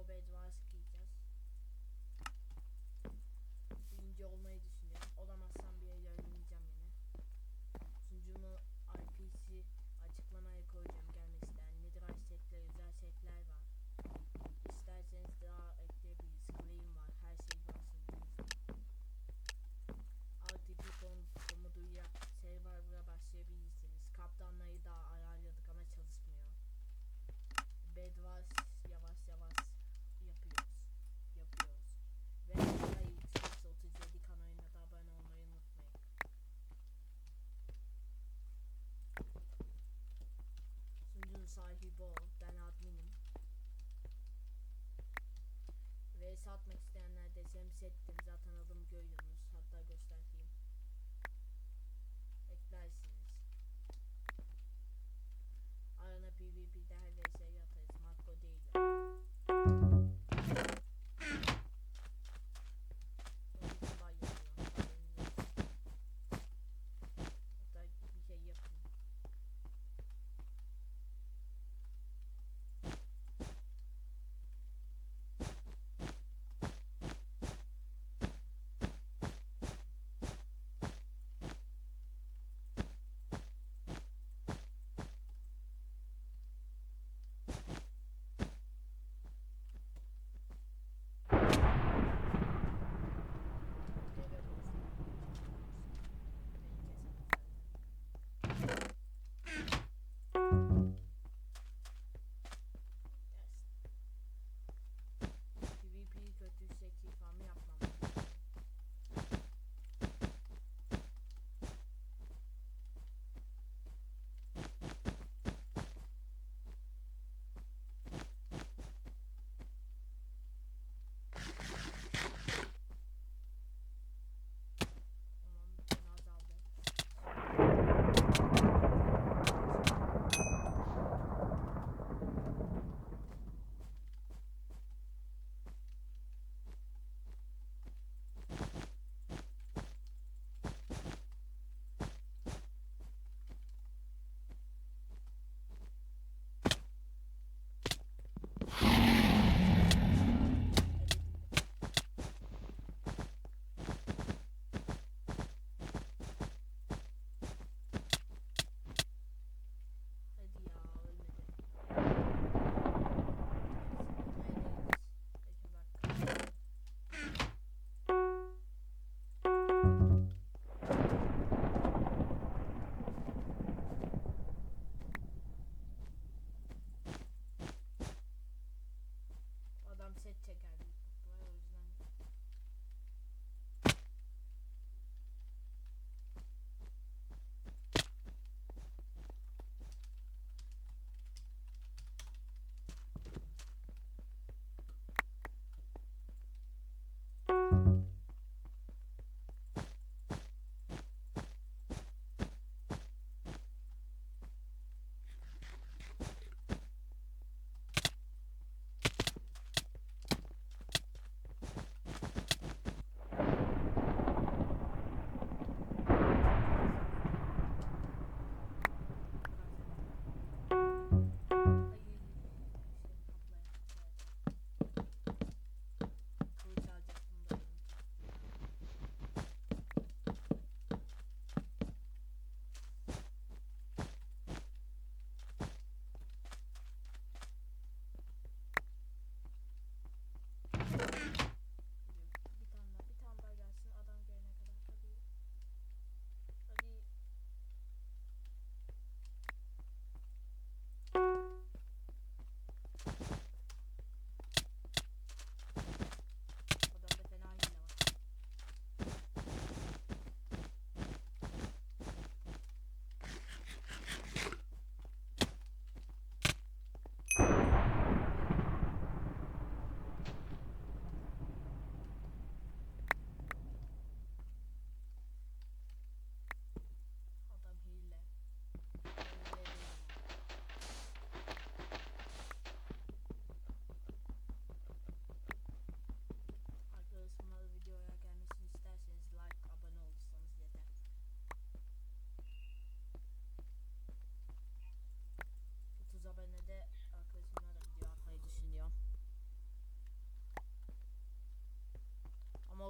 Bob Edwards giyeceğiz. Birinci olmayı Bobby Ben adminim. Ve satmak isteyenler de zemsettim. Zaten adım gördünüz. Hatta göstereyim. Eklersiniz. Arana PvP'de her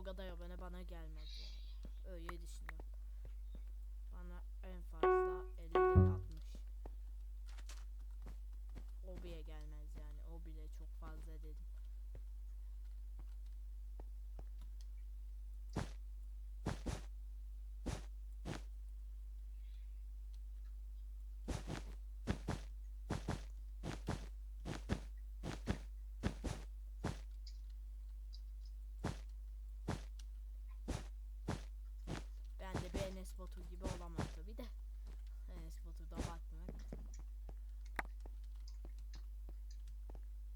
o kadar abone bana gelmez yani. Öyle düşünüyorum. Bana en fazla 50 60. O bile gelmez yani. O bile çok fazla dedim. Ben de bir Enes Batur gibi olamam tabi de. Enes Batur'da bakmak.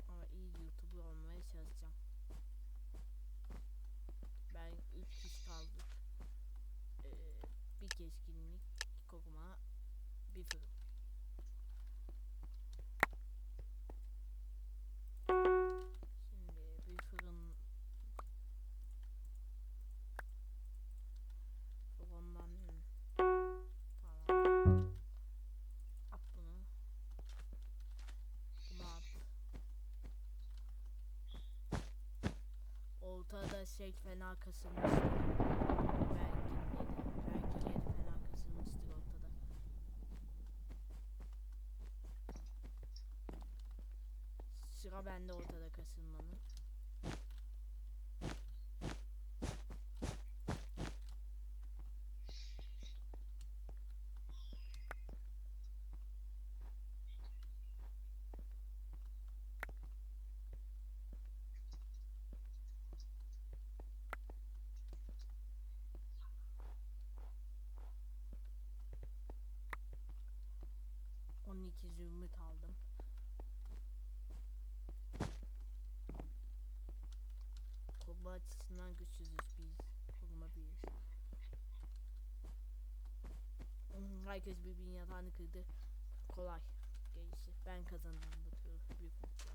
Ama iyi YouTuber olmaya çalışacağım. Ben 3 kişi kaldık. Ee, bir keskinlik, kokuma, bir fırın. Ortada şey fena kasılmıştır. Belki yedi. Belki yedi fena kasılmıştır ortada. Sıra bende ortada kasılmanın. Onun iki zümrüt aldım. Koruma açısından güçsüzüz biz. Koruma bir. Hmm, Herkes birbirinin yatağını kırdı. Kolay. Gerisi. Ben kazandım bu turu. Büyük ihtimal.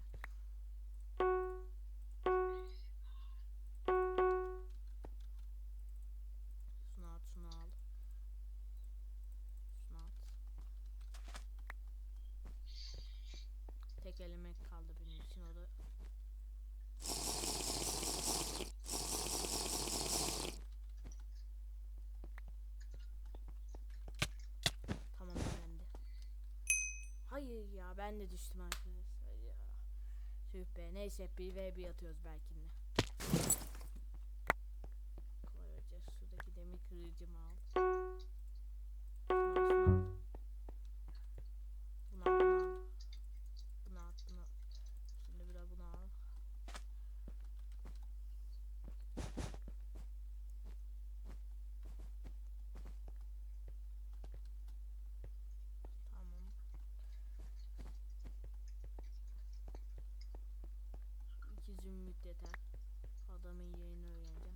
Elemek kaldı benim için o da Tamam bende. Hayır ya ben de düştüm arkadaşlar ya. Tüh neyse bir ve bir atıyoruz belki de. Koyacağız şuradaki demir kırıcımı al. Şunu şunu al. yeter. Adamın yerini öğreneceğim.